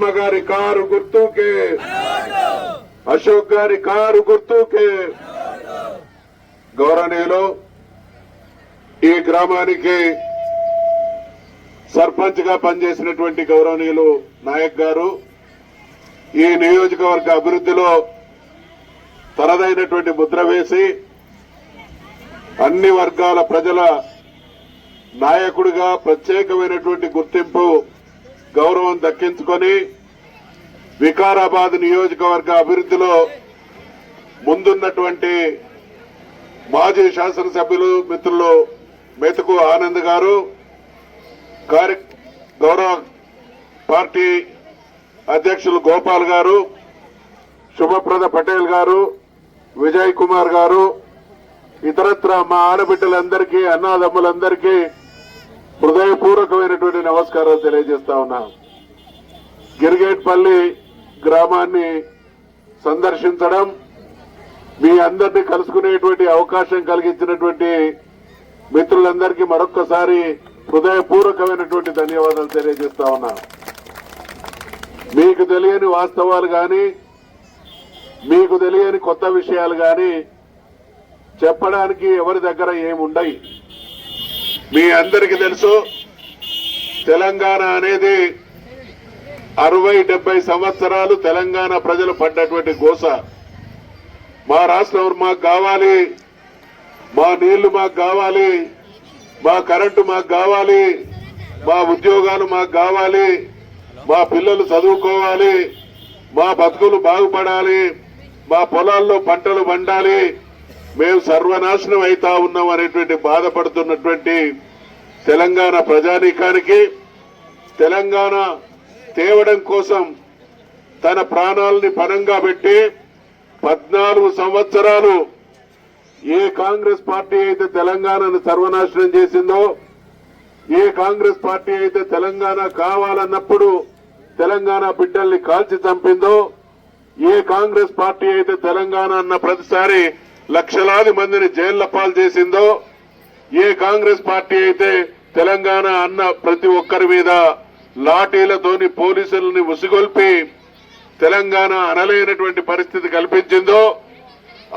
ఇందిరమ్మ గారి కారు గుర్తుకే. అశోక్ గారి కారు గుర్తుకే. గౌరవనీయులు ఈ గ్రామానికి సర్పంచ్గా పనిచేసినటువంటి గౌరవనీయులు నాయక్ గారు ఈ నియోజకవర్గ అభివృద్ధిలో తనదైనటువంటి ముద్ర వేసి అన్ని వర్గాల ప్రజల నాయకుడిగా ప్రత్యేకమైనటువంటి గుర్తింపు గౌరవం దక్కించుకొని వికారాబాద్ నియోజకవర్గ అభివృద్ధిలో ముందున్నటువంటి మాజీ శాసనసభ్యులు మిత్రులు మెతుకు ఆనంద్ గారు కార్య గౌరవ పార్టీ అధ్యక్షులు గోపాల్ గారు శుభప్రద పటేల్ గారు విజయ్ కుమార్ గారు ఇతరత్ర మా ఆడబిడ్డలందరికీ అన్నాదమ్ములందరికీ హృదయపూర్వకమైనటువంటి నమస్కారాలు తెలియజేస్తా ఉన్నా. గిరిగేట్పల్లి గ్రామాన్ని సందర్శించడం మీ అందరినీ కలుసుకునేటువంటి అవకాశం కలిగించినటువంటి మిత్రులందరికీ మరొక్కసారి హృదయపూర్వకమైనటువంటి ధన్యవాదాలు తెలియజేస్తా ఉన్నా. మీకు తెలియని వాస్తవాలు గాని మీకు తెలియని కొత్త విషయాలు గాని చెప్పడానికి ఎవరి దగ్గర ఏముండయి. మీ అందరికీ తెలుసు తెలంగాణ అనేది అరవై డెబ్బై సంవత్సరాలు తెలంగాణ ప్రజలు పడ్డటువంటి గోస. మా రాష్ట్రం మాకు కావాలి మా నీళ్ళు మాకు కావాలి మా కరెంటు మాకు కావాలి మా ఉద్యోగాలు మాకు కావాలి మా పిల్లలు చదువుకోవాలి మా బతుకులు బాగుపడాలి మా పొలాల్లో పంటలు పండాలి మేము సర్వనాశనం అవుతా ఉన్నాం అనేటువంటి బాధపడుతున్నటువంటి తెలంగాణ ప్రజానీకానికి తెలంగాణ తేవడం కోసం తన ప్రాణాలని పనంగా పెట్టి పద్నాలుగు సంవత్సరాలు ఏ కాంగ్రెస్ పార్టీ అయితే తెలంగాణను సర్వనాశనం చేసిందో ఏ కాంగ్రెస్ పార్టీ అయితే తెలంగాణ కావాలన్నప్పుడు తెలంగాణ బిడ్డల్ని కాల్చి చంపిందో ఏ కాంగ్రెస్ పార్టీ అయితే తెలంగాణ అన్న ప్రతిసారి లక్షలాది మందిని జైళ్ళ పాలు చేసిందో ఏ కాంగ్రెస్ పార్టీ అయితే తెలంగాణ అన్న ప్రతి ఒక్కరి మీద లాఠీలతోని పోలీసులని ఉసిగొల్పి తెలంగాణ అనలేనటువంటి పరిస్థితి కల్పించిందో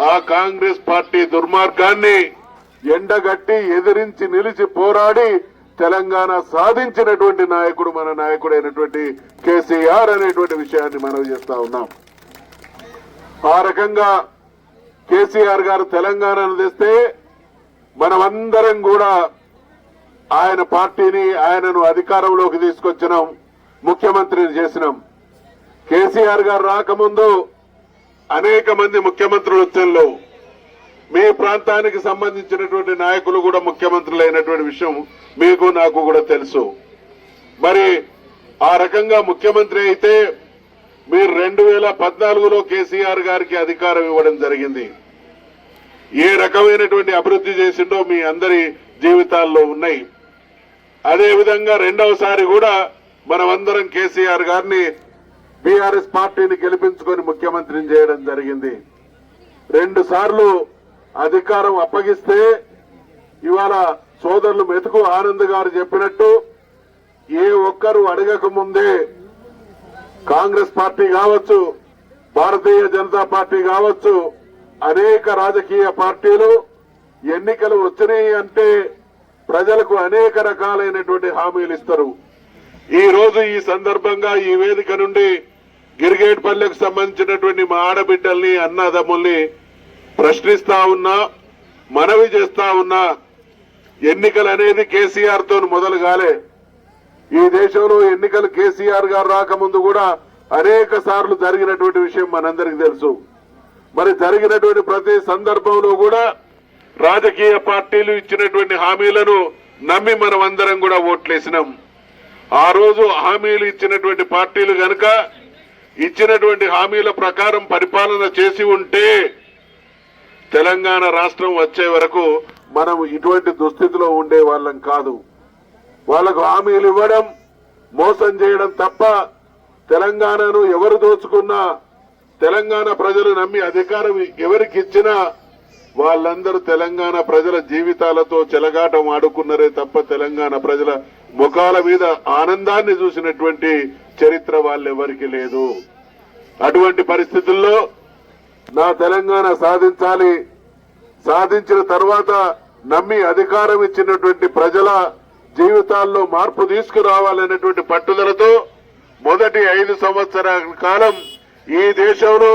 ఆ కాంగ్రెస్ పార్టీ దుర్మార్గాన్ని ఎండగట్టి ఎదిరించి నిలిచి పోరాడి తెలంగాణ సాధించినటువంటి నాయకుడు మన నాయకుడైనటువంటి కేసీఆర్ అనేటువంటి విషయాన్ని మనం చేస్తా ఉన్నాం. ఆ రకంగా కేసీఆర్ గారు తెలంగాణను తెస్తే మనమందరం కూడా ఆయన పార్టీని ఆయనను అధికారంలోకి తీసుకొచ్చినాం ముఖ్యమంత్రిని చేసినాం. కేసీఆర్ గారు రాకముందు అనేక మంది ముఖ్యమంత్రులు వచ్చేలో మీ ప్రాంతానికి సంబంధించినటువంటి నాయకులు కూడా ముఖ్యమంత్రులు అయినటువంటి విషయం మీకు నాకు కూడా తెలుసు. మరి ఆ రకంగా ముఖ్యమంత్రి అయితే మీరు రెండు వేల పద్నాలుగులో కేసీఆర్ గారికి అధికారం ఇవ్వడం జరిగింది. ఏ రకమైనటువంటి అభివృద్ధి చేసిండో మీ అందరి జీవితాల్లో ఉన్నాయి. అదేవిధంగా రెండవసారి కూడా మనమందరం కేసీఆర్ గారిని బీఆర్ఎస్ పార్టీని గెలిపించుకొని ముఖ్యమంత్రిని చేయడం జరిగింది. రెండు సార్లు అధికారం అప్పగిస్తే ఇవాళ సోదరులు మెతుకు ఆనంద్ గారు చెప్పినట్టు ఏ ఒక్కరు అడగక ముందే కాంగ్రెస్ పార్టీ కావచ్చు భారతీయ జనతా పార్టీ కావచ్చు అనేక రాజకీయ పార్టీలు ఎన్నికలు వచ్చినాయి అంటే ప్రజలకు అనేక రకాలైనటువంటి హామీలు ఇస్తారు. ఈ రోజు ఈ సందర్భంగా ఈ వేదిక నుండి గిరిగేట్ పల్లెకు సంబంధించినటువంటి మా ఆడబిడ్డల్ని అన్నదమ్ముల్ని ప్రశ్నిస్తా ఉన్నా మనవి చేస్తా ఉన్నా ఎన్నికలు అనేది కేసీఆర్తో మొదలు కాలే. ఈ దేశంలో ఎన్నికలు కేసీఆర్ గారు రాకముందు కూడా అనేక సార్లు జరిగినటువంటి విషయం మనందరికీ తెలుసు. మరి జరిగినటువంటి ప్రతి సందర్భంలో కూడా రాజకీయ పార్టీలు ఇచ్చినటువంటి హామీలను నమ్మి మనం అందరం కూడా ఓట్లేసినాం. ఆ రోజు హామీలు ఇచ్చినటువంటి పార్టీలు గనక ఇచ్చినటువంటి హామీల ప్రకారం పరిపాలన చేసి ఉంటే తెలంగాణ రాష్ట్రం వచ్చే వరకు మనం ఇటువంటి దుస్థితిలో ఉండే వాళ్ళం కాదు. వాళ్ళకు హామీలు ఇవ్వడం మోసం చేయడం తప్ప తెలంగాణను ఎవరు దోచుకున్నా తెలంగాణ ప్రజలు నమ్మి అధికారం ఎవరికి ఇచ్చినా వాళ్ళందరూ తెలంగాణ ప్రజల జీవితాలతో చెలగాటం ఆడుకున్నారే తప్ప తెలంగాణ ప్రజల ముఖాల మీద ఆనందాన్ని చూసినటువంటి చరిత్ర వాళ్ళెవరికి లేదు. అటువంటి పరిస్థితుల్లో నా తెలంగాణ సాధించాలి సాధించిన తర్వాత నమ్మి అధికారం ఇచ్చినటువంటి ప్రజల జీవితాల్లో మార్పు తీసుకురావాలనేటువంటి పట్టుదలతో మొదటి ఐదు సంవత్సరాల కాలం ఈ దేశంలో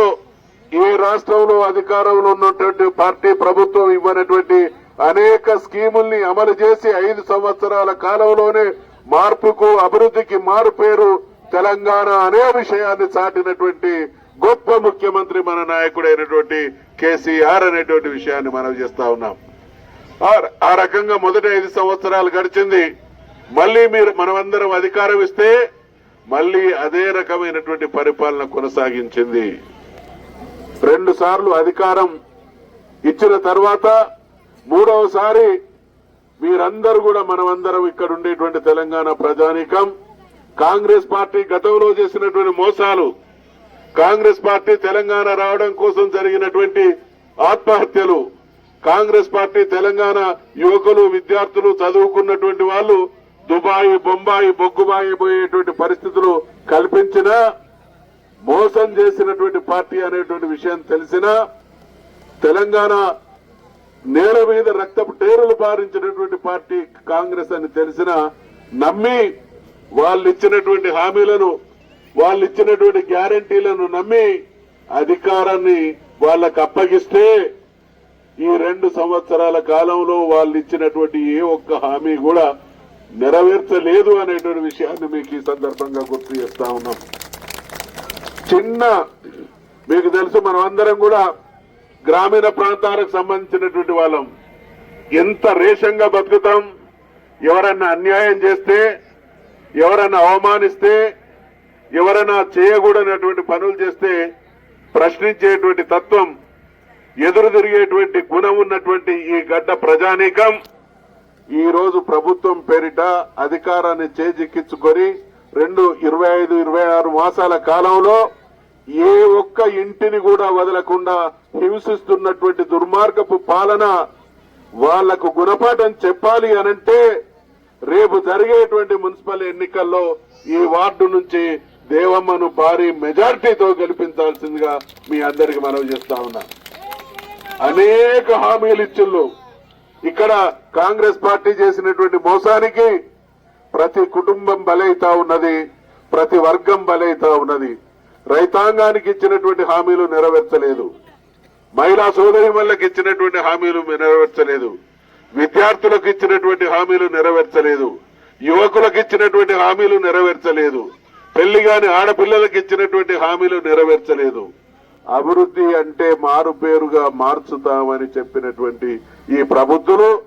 ఈ రాష్ట్రంలో అధికారంలో ఉన్నటువంటి పార్టీ ప్రభుత్వం ఇవ్వనటువంటి అనేక స్కీముల్ని అమలు చేసి ఐదు సంవత్సరాల కాలంలోనే మార్పుకు అభివృద్ధికి మారు పేరు తెలంగాణ అనే విషయాన్ని చాటినటువంటి గొప్ప ముఖ్యమంత్రి మన నాయకుడైనటువంటి కేసీఆర్ అనేటువంటి విషయాన్ని మనం చేస్తా ఉన్నాం. ఆ- ఆ రకంగా మొదటి ఐదు సంవత్సరాలు గడిచింది. మళ్ళీ మీరు మనమందరం అధికారం ఇస్తే మళ్ళీ అదే రకమైనటువంటి పరిపాలన కొనసాగించింది. రెండు సార్లు అధికారం ఇచ్చిన తర్వాత మూడవసారి మీరందరూ కూడా మనమందరం ఇక్కడ ఉండేటువంటి తెలంగాణ ప్రజానీకం కాంగ్రెస్ పార్టీ గతంలో చేసినటువంటి మోసాలు కాంగ్రెస్ పార్టీ తెలంగాణ రావడం కోసం జరిగినటువంటి ఆత్మహత్యలు కాంగ్రెస్ పార్టీ తెలంగాణ యువకులు విద్యార్థులు చదువుకున్నటువంటి వాళ్ళు దుబాయి బొంబాయి బొగ్గుబాయి పోయేటువంటి పరిస్థితులు కల్పించిన మోసం చేసినటువంటి పార్టీ అనేటువంటి విషయం తెలిసినా తెలంగాణ నేల మీద రక్తపు టేరులు పారించినటువంటి పార్టీ కాంగ్రెస్ అని తెలిసిన నమ్మి వాళ్ళు ఇచ్చినటువంటి హామీలను వాళ్ళు ఇచ్చినటువంటి గ్యారంటీలను నమ్మి అధికారాన్ని వాళ్ళకు అప్పగిస్తే ఈ రెండు సంవత్సరాల కాలంలో వాళ్ళు ఇచ్చినటువంటి ఏ ఒక్క హామీ కూడా నెరవేర్చలేదు అనేటువంటి విషయాన్ని మీకు ఈ సందర్భంగా గుర్తు చేస్తా ఉన్నాం. చిన్న మీకు తెలుసు మనం అందరం కూడా గ్రామీణ ప్రాంతాలకు సంబంధించినటువంటి వాళ్ళం. ఎంత రేషంగా బతుకుతాం ఎవరన్నా అన్యాయం చేస్తే ఎవరన్నా అవమానిస్తే ఎవరైనా చేయకూడనటువంటి పనులు చేస్తే ప్రశ్నించేటువంటి తత్వం ఎదురు తిరిగేటువంటి గుణం ఉన్నటువంటి ఈ గడ్డ ప్రజానీకం ఈ రోజు ప్రభుత్వం పేరిట అధికారాన్ని చేజిక్కించుకొని రెండు ఇరవై ఐదు ఇరవై ఆరు మాసాల కాలంలో ఏ ఒక్క ఇంటిని కూడా వదలకుండా హింసిస్తున్నటువంటి దుర్మార్గపు పాలన వాళ్ళకు గుణపాఠం చెప్పాలి అనంటే రేపు జరిగేటువంటి మున్సిపల్ ఎన్నికల్లో ఈ వార్డు నుంచి దేవమ్మను భారీ మెజార్టీతో గెలిపించాల్సిందిగా మీ అందరికి మనవి చేస్తా ఉన్నా. అనేక హామీలు ఇచ్చిళ్ళు ఇక్కడ కాంగ్రెస్ పార్టీ చేసినటువంటి మోసానికి ప్రతి కుటుంబం బలైతా ఉన్నది ప్రతి వర్గం బలైతా ఉన్నది. రైతాంగానికి ఇచ్చినటువంటి హామీలు నెరవేర్చలేదు. మహిళా సోదరి వల్లకి ఇచ్చినటువంటి హామీలు నెరవేర్చలేదు. విద్యార్థులకు ఇచ్చినటువంటి హామీలు నెరవేర్చలేదు. యువకులకు ఇచ్చినటువంటి హామీలు నెరవేర్చలేదు. పెళ్ళి కాని ఆడపిల్లలకు ఇచ్చినటువంటి హామీలు నెరవేర్చలేదు. అభివృద్ధి అంటే మారు పేరుగా మార్చుతామని చెప్పినటువంటి ఈ ప్రభుత్వం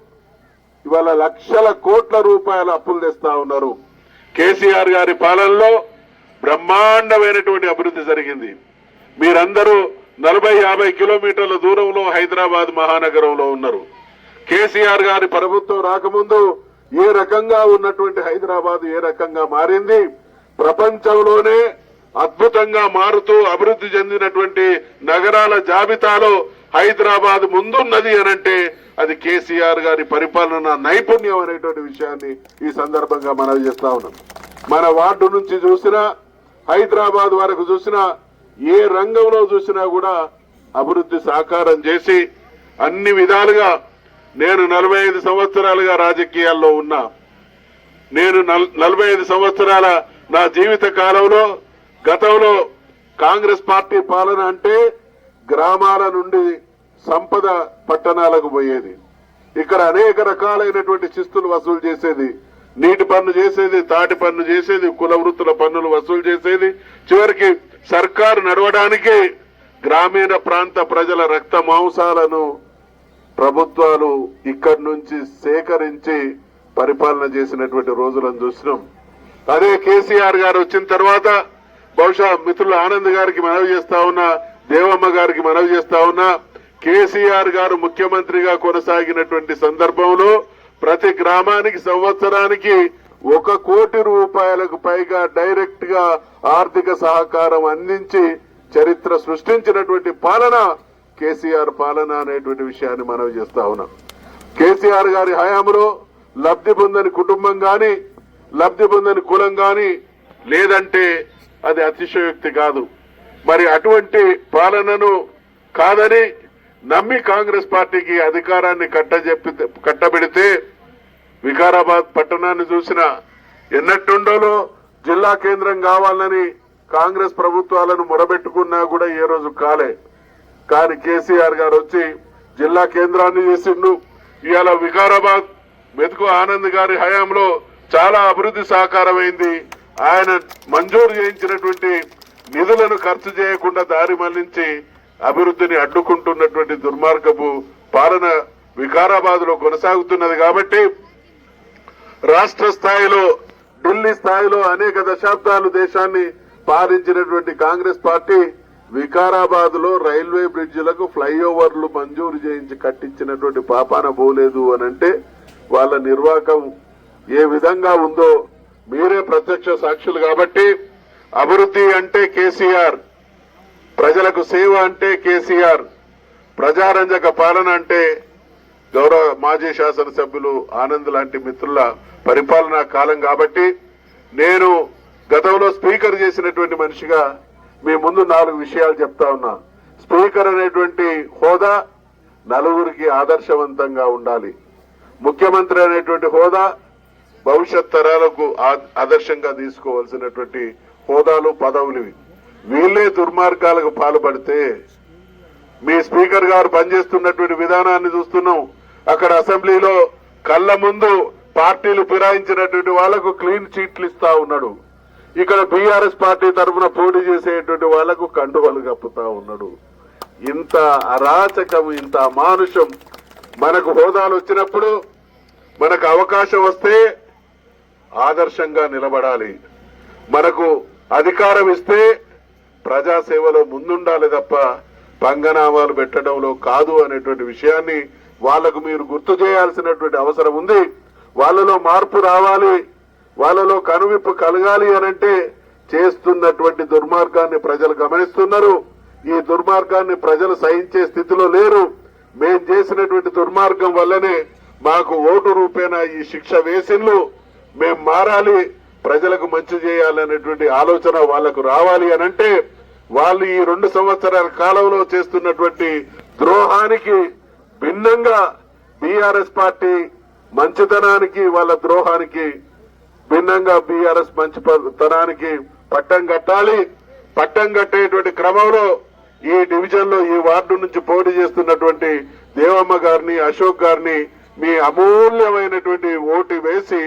ఇవాళ లక్షల కోట్ల రూపాయల అప్పులు తెస్తా ఉన్నారు. కేసీఆర్ గారి పాలనలో బ్రహ్మాండమైనటువంటి అభివృద్ధి జరిగింది. మీరందరూ నలభై యాభై కిలోమీటర్ల దూరంలో హైదరాబాద్ మహానగరంలో ఉన్నారు. కేసీఆర్ గారి ప్రభుత్వం రాకముందు ఏ రకంగా ఉన్నటువంటి హైదరాబాద్ ఏ రకంగా మారింది? ప్రపంచంలోనే అద్భుతంగా మారుతూ అభివృద్ధి చెందినటువంటి నగరాల జాబితాలో హైదరాబాద్ ముందున్నది అనంటే అది కేసీఆర్ గారి పరిపాలన నైపుణ్యం అనేటువంటి విషయాన్ని ఈ సందర్భంగా మనం చేస్తా ఉన్నాం. మన వార్డు నుంచి చూసినా హైదరాబాద్ వరకు చూసినా ఏ రంగంలో చూసినా కూడా అభివృద్ధి సాకారం చేసి అన్ని విధాలుగా నేను నలభై ఐదు సంవత్సరాలుగా రాజకీయాల్లో ఉన్నా. నేను నల్- నలభై ఐదు సంవత్సరాల నా జీవిత కాలంలో గతంలో కాంగ్రెస్ పార్టీ పాలన అంటే గ్రామాల నుండి సంపద పట్టణాలకు పోయేది. ఇక్కడ అనేక రకాలైనటువంటి శిస్తులు వసూలు చేసేది. నీటి పన్ను చేసేది తాటి పన్ను చేసేది కుల వృత్తుల పన్నులు వసూలు చేసేది. చివరికి సర్కారు నడవడానికి గ్రామీణ ప్రాంత ప్రజల రక్త మాంసాలను ప్రభుత్వాలు ఇక్కడి నుంచి సేకరించి పరిపాలన చేసినటువంటి రోజులను చూసినాం. అదే కేసీఆర్ గారు వచ్చిన తర్వాత బహుశా మిత్రులు ఆనంద్ గారికి మనవి చేస్తా ఉన్నా దేవమ్మ గారికి మనవి చేస్తా ఉన్నా కేసీఆర్ గారు ముఖ్యమంత్రిగా కొనసాగినటువంటి సందర్భంలో ప్రతి గ్రామానికి సంవత్సరానికి ఒక కోటి రూపాయలకు పైగా డైరెక్ట్గా ఆర్థిక సహకారం అందించి చరిత్ర సృష్టించినటువంటి పాలన కేసీఆర్ పాలన అనేటువంటి విషయాన్ని మనవి చేస్తా ఉన్నాం. కేసీఆర్ గారి హయాంలో లబ్ధి పొందని కుటుంబం గాని లబ్ధి పొందని కులం గాని లేదంటే అది అతిశయోక్తి కాదు. మరి అటువంటి పాలనను కాదని నమ్మి కాంగ్రెస్ పార్టీకి అధికారాన్ని కట్టజెప్పి కట్టబెడితే వికారాబాద్ పట్టణాన్ని చూసిన ఎన్నట్టుండోలో జిల్లా కేంద్రం కావాలని కాంగ్రెస్ ప్రభుత్వాలను మొరబెట్టుకున్నా కూడా ఏ రోజు కాలే. కానీ కేసీఆర్ గారు వచ్చి జిల్లా కేంద్రాన్ని చేసిండు. ఇవాళ వికారాబాద్ మెతుకు ఆనంద్ గారి హయాంలో చాలా అభివృద్ధి సహకారమైంది ఆయన మంజూరు చేయించినటువంటి నిధులను ఖర్చు చేయకుండా దారి మళ్ళించి అభివృద్ధిని అడ్డుకుంటున్నటువంటి దుర్మార్గపు పాలన వికారాబాద్లో కొనసాగుతున్నది కాబట్టి రాష్ట్ర స్థాయిలో ఢిల్లీ స్థాయిలో అనేక దశాబ్దాలు దేశాన్ని పాలించినటువంటి కాంగ్రెస్ పార్టీ వికారాబాద్లో రైల్వే బ్రిడ్జిలకు ఫ్లైఓవర్లు మంజూరు చేయించి కట్టించినటువంటి పాపాన పోలేదు అనంటే వాళ్ళ నిర్వాహకం ఏ విధంగా ఉందో మీరే ప్రత్యక్ష సాక్షులు కాబట్టి అభివృద్ధి అంటే కేసీఆర్ ప్రజలకు సేవ అంటే కేసీఆర్ ప్రజారంజక పాలన అంటే గౌరవ మాజీ శాసనసభ్యులు ఆనంద్ లాంటి మిత్రుల పరిపాలనా కాలం కాబట్టి నేను గతంలో స్పీకర్ చేసినటువంటి మనిషిగా మీ ముందు నాలుగు విషయాలు చెప్తా ఉన్నా. స్పీకర్ అనేటువంటి హోదా నలుగురికి ఆదర్శవంతంగా ఉండాలి. ముఖ్యమంత్రి అనేటువంటి హోదా భవిష్యత్ తరాలకు ఆదర్శంగా తీసుకోవాల్సినటువంటి హోదాలు పదవులు వీళ్ళే దుర్మార్గాలకు పాల్పడితే మీ స్పీకర్ గారు పనిచేస్తున్నటువంటి విధానాన్ని చూస్తున్నాం. అక్కడ అసెంబ్లీలో కళ్ళ ముందు పార్టీలు ఫిరాయించినటువంటి వాళ్ళకు క్లీన్ చీట్లు ఇస్తా ఉన్నాడు. ఇక్కడ బీఆర్ఎస్ పార్టీ తరఫున పోటీ చేసేటువంటి వాళ్ళకు కండువలు కప్పుతా ఉన్నాడు. ఇంత అరాచకం ఇంత అమానుషం మనకు హోదాలు వచ్చినప్పుడు మనకు అవకాశం వస్తే ఆదర్శంగా నిలబడాలి. మనకు అధికారం ఇస్తే ప్రజాసేవలో ముందుండాలి తప్ప పంగనామాలు పెట్టడంలో కాదు అనేటువంటి విషయాన్ని వాళ్ళకు మీరు గుర్తు చేయాల్సినటువంటి అవసరం ఉంది. వాళ్ళలో మార్పు రావాలి. వాళ్ళలో కనువిప్పు కలగాలి అనంటే చేస్తున్నటువంటి దుర్మార్గాన్ని ప్రజలు గమనిస్తున్నారు. ఈ దుర్మార్గాన్ని ప్రజలు సహించే స్థితిలో లేరు. మేం చేసినటువంటి దుర్మార్గం వల్లనే మాకు ఓటు రూపేణా ఈ శిక్ష వేసిన్లు మేం మారాలి ప్రజలకు మంచి చేయాలనేటువంటి ఆలోచన వాళ్ళకు రావాలి అనంటే వాళ్ళు ఈ రెండు సంవత్సరాల కాలంలో చేస్తున్నటువంటి ద్రోహానికి భిన్నంగా బీఆర్ఎస్ పార్టీ మంచితనానికి వాళ్ళ ద్రోహానికి భిన్నంగా బీఆర్ఎస్ మంచితనానికి పట్టం కట్టాలి. పట్టం కట్టేటువంటి క్రమంలో ఈ డివిజన్లో ఈ వార్డు నుంచి పోటీ చేస్తున్నటువంటి దేవమ్మ గారిని అశోక్ గారిని మీ అమూల్యమైనటువంటి ఓటు వేసి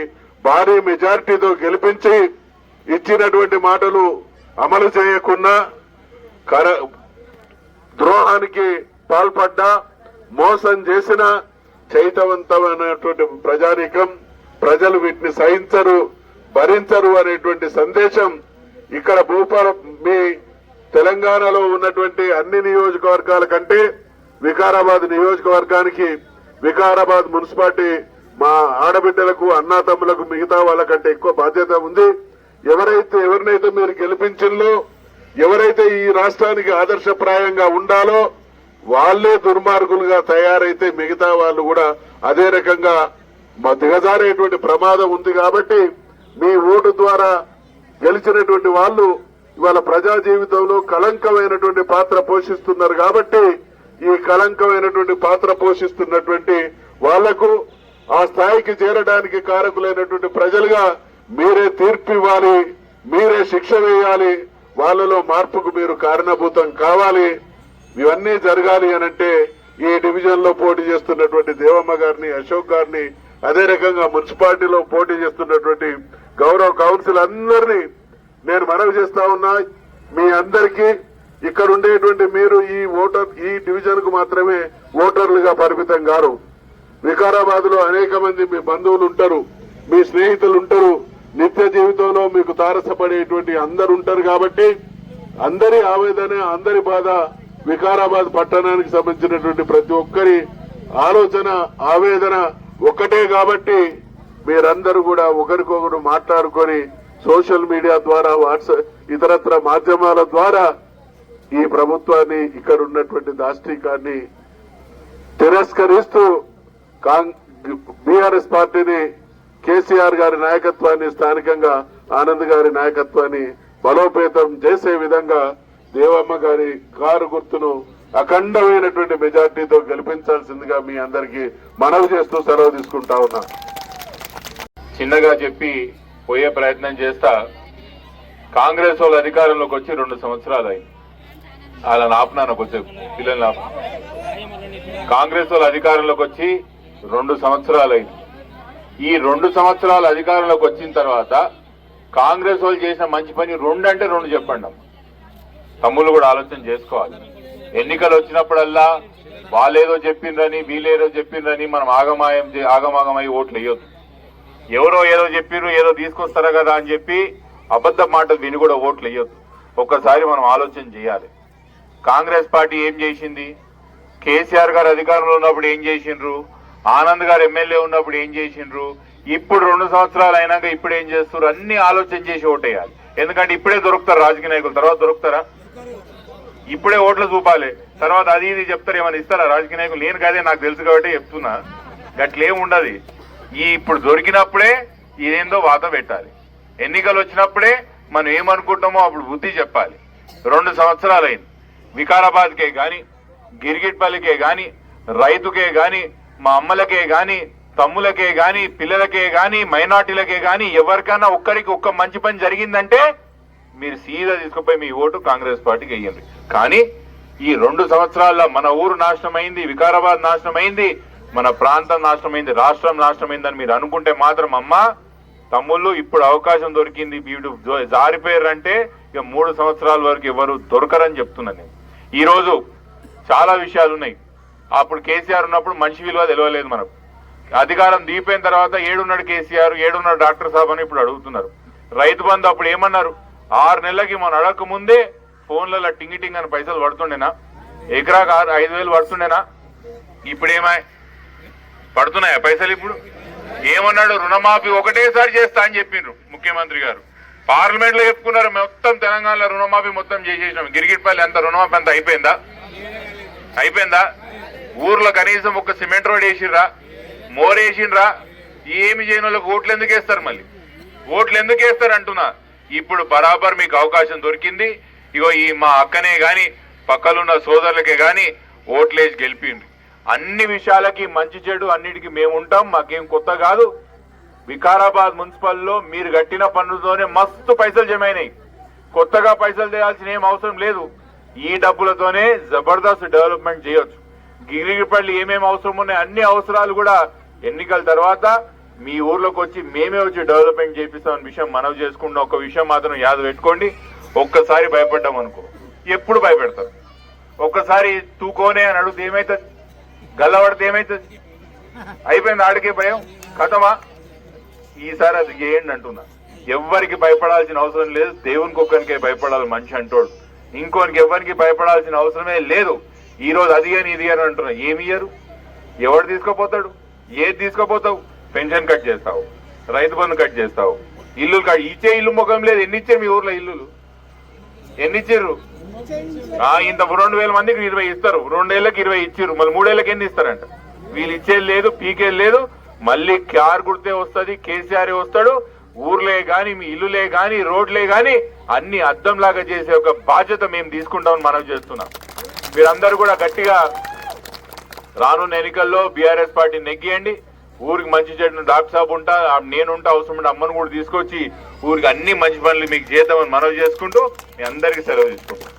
భారీ మెజారిటీతో గెలిపించి ఇచ్చినటువంటి మాటలు అమలు చేయకుండా కర ద్రోహానికి పాల్పడ్డా మోసం చేసిన చైతవంతమైనటువంటి ప్రజానీకం ప్రజలు వీటిని సహించరు భరించరు అనేటువంటి సందేశం ఇక్కడ భూపాల మీ తెలంగాణలో ఉన్నటువంటి అన్ని నియోజకవర్గాల కంటే వికారాబాద్ నియోజకవర్గానికి వికారాబాద్ మున్సిపాలిటీ మా ఆడబిడ్డలకు అన్నాతమ్ములకు మిగతా వాళ్ళకంటే ఎక్కువ బాధ్యత ఉంది. ఎవరైతే ఎవరినైతే మీరు గెలిపించిందో ఎవరైతే ఈ రాష్ట్రానికి ఆదర్శప్రాయంగా ఉండాలో వాళ్ళే దుర్మార్గులుగా తయారైతే మిగతా వాళ్ళు కూడా అదే రకంగా మా దిగజారేటువంటి ప్రమాదం ఉంది కాబట్టి మీ ఓటు ద్వారా గెలిచినటువంటి వాళ్ళు ఇవాళ ప్రజా జీవితంలో కళంకమైనటువంటి పాత్ర పోషిస్తున్నారు కాబట్టి ఈ కళంకమైనటువంటి పాత్ర పోషిస్తున్నటువంటి వాళ్ళకు ఆ స్థాయికి చేరడానికి కారకులైనటువంటి ప్రజలుగా మీరే తీర్పు ఇవ్వాలి మీరే శిక్ష వేయాలి వాళ్ళలో మార్పుకు మీరు కారణభూతం కావాలి. ఇవన్నీ జరగాలి అనంటే ఈ డివిజన్లో పోటీ చేస్తున్నటువంటి దేవమ్మ గారిని అశోక్ గారిని అదే రకంగా మున్సిపాలిటీలో పోటీ చేస్తున్నటువంటి గౌరవ కౌన్సిల్ అందరినీ నేను మనవి చేస్తా ఉన్నా. మీ అందరికీ ఇక్కడ ఉండేటువంటి మీరు ఈ ఓటర్ ఈ డివిజన్కు మాత్రమే ఓటర్లుగా పరిమితం గారు వికారాబాద్లో అనేక మంది మీ బంధువులు ఉంటారు మీ స్నేహితులు ఉంటారు. నిత్య జీవితంలో మీకు తారసపడేటువంటి అందరు ఉంటారు కాబట్టి అందరి ఆవేదన అందరి బాధ వికారాబాద్ పట్టణానికి సంబంధించినటువంటి ప్రతి ఒక్కరి ఆలోచన ఆవేదన ఒక్కటే కాబట్టి మీరందరూ కూడా ఒకరికొకరు మాట్లాడుకొని సోషల్ మీడియా ద్వారా వాట్సాప్ ఇతరత్ర మాధ్యమాల ద్వారా ఈ ప్రభుత్వాన్ని ఇక్కడ ఉన్నటువంటి దాష్టికాన్ని తిరస్కరిస్తూ బీఆర్ఎస్ పార్టీని కేసీఆర్ గారి నాయకత్వాన్ని స్థానికంగా ఆనంద్ గారి నాయకత్వాన్ని బలోపేతం చేసే విధంగా దేవమ్మ గారి కారు గుర్తును అఖండమైనటువంటి మెజార్టీతో గెలిపించాల్సిందిగా మీ అందరికీ మనవి చేస్తూ సెలవు తీసుకుంటా ఉన్నా. చిన్నగా చెప్పి పోయే ప్రయత్నం చేస్తా. కాంగ్రెస్ వాళ్ళు అధికారంలోకి వచ్చి రెండు సంవత్సరాలు అయింది అలా ఆపునాను కొంచెం పిల్లల్ని ఆపు. కాంగ్రెస్ వాళ్ళు అధికారంలోకి వచ్చి రెండు సంవత్సరాలు ఈ రెండు సంవత్సరాలు అధికారంలోకి వచ్చిన తర్వాత కాంగ్రెస్ వాళ్ళు చేసిన మంచి పని రెండు అంటే రెండు చెప్పండి తమ్ముళ్ళు కూడా ఆలోచన చేసుకోవాలి. ఎన్నికలు వచ్చినప్పుడల్లా వాళ్ళేదో చెప్పిండ్రని వీళ్ళేదో చెప్పిండ్రని మనం ఆగమాయం ఆగమాగమై ఓట్లు వేయొద్దు. ఎవరో ఏదో చెప్పిర్రు ఏదో తీసుకొస్తారా కదా అని చెప్పి అబద్ధ మాటలు విని కూడా ఓట్లు వేయొద్దు. ఒక్కసారి మనం ఆలోచన చేయాలి. కాంగ్రెస్ పార్టీ ఏం చేసింది? కేసీఆర్ గారు అధికారంలో ఉన్నప్పుడు ఏం చేసిండ్రు? ఆనంద్ గారు ఎమ్మెల్యే ఉన్నప్పుడు ఏం చేసిండ్రు? ఇప్పుడు రెండు సంవత్సరాలు అయినాక ఇప్పుడు ఏం చేస్తారు అన్ని ఆలోచన చేసి ఓటేయాలి. ఎందుకంటే ఇప్పుడే దొరుకుతారు రాజకీయ నాయకులు. తర్వాత దొరుకుతారా? ఇప్పుడే ఓట్లు చూపాలి. తర్వాత అది ఇది చెప్తారు ఏమైనా ఇస్తారా రాజకీయ నాయకులు? నేను కాదే నాకు తెలుసు కాబట్టి చెప్తున్నా. గట్లేం ఉండదు. ఈ ఇప్పుడు దొరికినప్పుడే ఇదేందో వాత పెట్టాలి. ఎన్నికలు వచ్చినప్పుడే మనం ఏమనుకుంటామో అప్పుడు బుద్ధి చెప్పాలి. రెండు సంవత్సరాలైంది. వికారాబాద్కే గాని గిరిగిట్పల్లికే గాని రైతుకే కానీ మా అమ్మలకే గాని తమ్ములకే గాని పిల్లలకే గాని మైనార్టీలకే గాని ఎవరికైనా ఒక్కరికి ఒక్క మంచి పని జరిగిందంటే మీరు సీదా తీసుకుపోయి మీ ఓటు కాంగ్రెస్ పార్టీకి వేయండి. కానీ ఈ రెండు సంవత్సరాల్లో మన ఊరు నాశనమైంది వికారాబాద్ నాశనమైంది మన ప్రాంతం నాశనమైంది రాష్ట్రం నాశనమైందని మీరు అనుకుంటే మాత్రం అమ్మా తమ్ముళ్ళు ఇప్పుడు అవకాశం దొరికింది వీడు జారిపోయారంటే ఇక మూడు సంవత్సరాల వరకు ఎవరు దొరకరని చెప్తున్నాను నేను. ఈరోజు చాలా విషయాలు ఉన్నాయి అప్పుడు కేసీఆర్ ఉన్నప్పుడు మనిషి విలువ తెలియలేదు మనకు. అధికారం దీపోయిన తర్వాత ఏడున్నాడు కేసీఆర్ ఏడున్నాడు డాక్టర్ సాబ్ అని ఇప్పుడు అడుగుతున్నారు. రైతు బంధు అప్పుడు ఏమన్నారు? ఆరు నెలలకి మనం అడగక ముందే ఫోన్లలో టింగి టింగ్ అని పైసలు పడుతుండేనా? ఎకరాకు ఆరు ఐదు వేలు పడుతుండేనా? ఇప్పుడు పడుతున్నాయా పైసలు ఇప్పుడు? ఏమన్నాడు? రుణమాఫీ ఒకటేసారి చేస్తా అని చెప్పిండ్రు ముఖ్యమంత్రి గారు. పార్లమెంట్లో చెప్పుకున్నారు మొత్తం తెలంగాణలో రుణమాఫీ మొత్తం చేసేసినాం. గిరిగిట్పల్లి అంత రుణమాఫీ అంత అయిపోయిందా? అయిపోయిందా? ఊర్లో కనీసం ఒక సిమెంట్ రోడ్ వేసిర్రా? మోర్ వేసిండ్రా ఏమి చేయని వాళ్ళకి ఓట్లు ఎందుకు వేస్తారు మళ్ళీ? ఓట్లు ఎందుకు వేస్తారు అంటున్నా. ఇప్పుడు బరాబర్ మీకు అవకాశం దొరికింది. ఇగో ఈ మా అక్కనే కానీ పక్కలున్న సోదరులకే కానీ ఓట్లేసి గెలిపిండ్రు. అన్ని విషయాలకి మంచి చెడు అన్నిటికీ మేము ఉంటాం మాకేం కొత్త కాదు. వికారాబాద్ మున్సిపల్లో మీరు కట్టిన పన్నులతోనే మస్తు పైసలు జమైనాయి. కొత్తగా పైసలు చేయాల్సిన ఏం అవసరం లేదు. ఈ డబ్బులతోనే జబర్దస్త్ డెవలప్మెంట్ చేయొచ్చు. గిరిగిపల్లి ఏమేమి అవసరం ఉన్నాయి అన్ని అవసరాలు కూడా ఎన్నికల తర్వాత మీ ఊర్లోకి వచ్చి మేమే వచ్చి డెవలప్మెంట్ చేపిస్తామన్న విషయం మనవి చేసుకున్న ఒక విషయం మాత్రం యాద పెట్టుకోండి. ఒక్కసారి భయపడ్డాం అనుకో. ఎప్పుడు భయపెడతారు? ఒక్కసారి తూకోనే అని అడిగితే ఏమైతుంది? గల్లబడితే ఏమైతుంది? అయిపోయింది ఆడికే భయం? కథమా? ఈసారి అది చేయండి అంటున్నా. ఎవ్వరికి భయపడాల్సిన అవసరం లేదు. దేవునికి ఒక్కరికే భయపడాలి మనిషి అంటోడు. ఇంకోనికి ఎవరికి భయపడాల్సిన అవసరమే లేదు. ఈరోజు అది అని ఇది అని అంటున్నా. ఏమి ఇయ్యరు? ఎవడు తీసుకోపోతాడు? ఏది తీసుకోపోతావు? పెన్షన్ కట్ చేస్తావు. రైతు బంధు కట్ చేస్తావు. ఇల్లు ఇచ్చే ఇల్లు ముఖం లేదు. ఎన్ని ఇచ్చారు మీ ఊర్లో ఇల్లులు? ఎన్ని ఇచ్చారు? ఇంత రెండు వేల మందికి ఇరవై ఇస్తారు. రెండేళ్ళకి ఇరవై ఇచ్చారు మళ్ళీ మూడేళ్ళకి ఎన్ని ఇస్తారంట? వీళ్ళు ఇచ్చేది లేదు పీకేది లేదు. మళ్ళీ క్యార్ గుర్తే వస్తుంది కేసీఆర్ వస్తాడు. ఊర్లే గాని మీ ఇల్లులే గాని రోడ్లే గాని అన్ని అద్దంలాగా చేసే ఒక బాధ్యత మేము తీసుకుంటామని మనం చేస్తున్నాం. మీరందరూ కూడా గట్టిగా రానున్న ఎన్నికల్లో బీఆర్ఎస్ పార్టీ నెగ్గియండి. ఊరికి మంచి చెడు డాక్టర్ సాబ్ ఉంటా నేనుంటా అవసరం ఉంటే అమ్మను కూడా తీసుకొచ్చి ఊరికి అన్ని మంచి పనులు మీకు చేద్దామని మనవి చేసుకుంటూ మీ అందరికీ సెలవు తీసుకుంటాం